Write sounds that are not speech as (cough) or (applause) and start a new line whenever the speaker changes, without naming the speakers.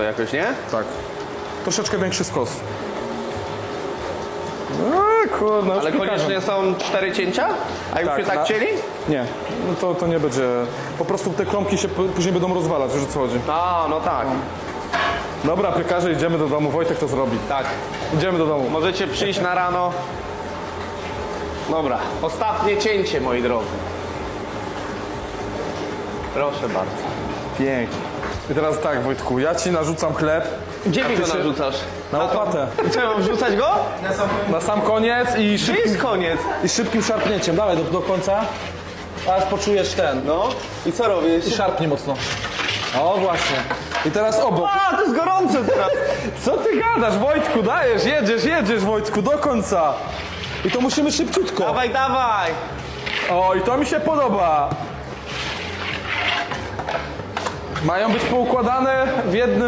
to jakoś, nie?
Tak. Troszeczkę większy skos. No już
Ale koniecznie są cztery cięcia? A jakbyśmy tak,
na-
chcieli?
Nie, no to, to nie będzie. Po prostu te kromki się p- później będą rozwalać, wiesz o co chodzi.
A, no tak,
Dobra, piekarze, idziemy do domu. Wojtek to zrobi.
tak.
Idziemy do domu.
Możecie przyjść na rano. Dobra, ostatnie cięcie, moi drodzy. Proszę bardzo.
Pięknie. I teraz tak, Wojtku, ja ci narzucam chleb
Gdzie mi
ty
go
się-
narzucasz?
na łopatę. (laughs)
Co, mam wrzucać go?
Na sam koniec i
Gdzie
szybkim,
jest koniec?
i szybkim szarpnięciem. Dawaj do, do końca. Aż poczujesz ten.
No. I co robisz?
I szarpnij mocno. O, właśnie. I teraz obok.
A, to jest gorące teraz. (laughs)
Co ty gadasz, Wojtku? Dajesz, jedziesz, jedziesz, Wojtku, do końca. I to musimy szybciutko.
Dawaj, dawaj.
O, i to mi się podoba. Mają być poukładane w jednym